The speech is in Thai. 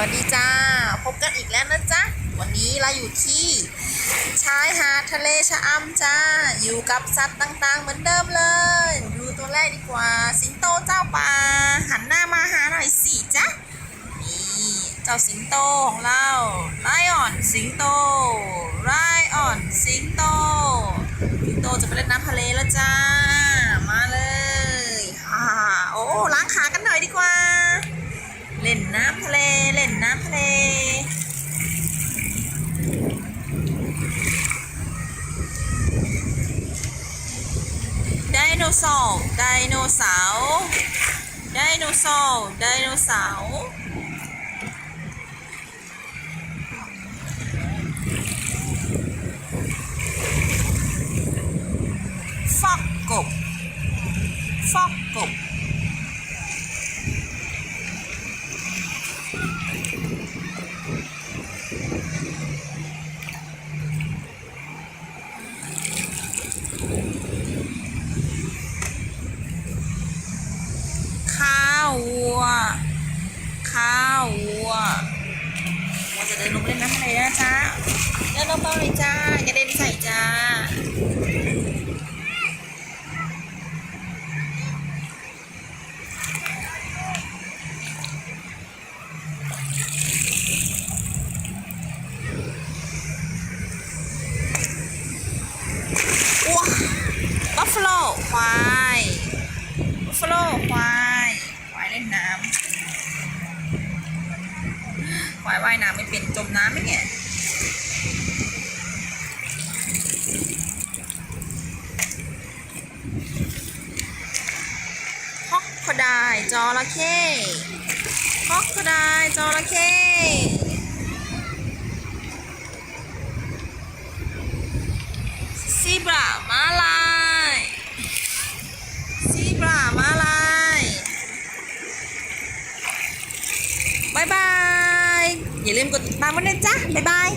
วัสดีจ้า พบกันอีกแล้วนะจ๊ะ วันนี้เราอยู่ที่ชายหาดทะเลชะอำจ้า อยู่กับสัตว์ต่างๆ เหมือนเดิมเลย ดูตัวแรกดีกว่า สิงโตเจ้าป่า หันหน้ามาหาหน่อยสิจ๊ะ นี่ เจ้าสิงโตของเราไลออนสิงโตไลออนสิงโต สิงโตจะไปเล่นน้ำทะเลแล้วจ้า มาเลยฮ่าโอ้ล้างขากันน่อยดีกว่า เล่นน้ำทะเลเล่นน้ำทะเลไดโนเสาร์ไดโนเสาร์ไดโนเสาร์ไดโนเสาร์ฟอกกบฟอกกบ ข้าววัว ข้าววัววัวจะเดินลงเล่นน้ำทะเลนะจ๊ะเดินเบาเลยจ้ากระเด็นใส่จ้าว้าบัฟฟาโลควายบัฟฟาโลควายควายเล่นน้ำค วายว่ายน้ำไม่เป็นจมน้ำไหมเนี่ยฮอกคดายจระเข้ฮอกคดายจระเข้ซีบรามาลายซีบรามาลายบายบาย อย่าลืมกดติดตามกันนะจ๊ะบ๊ายบาย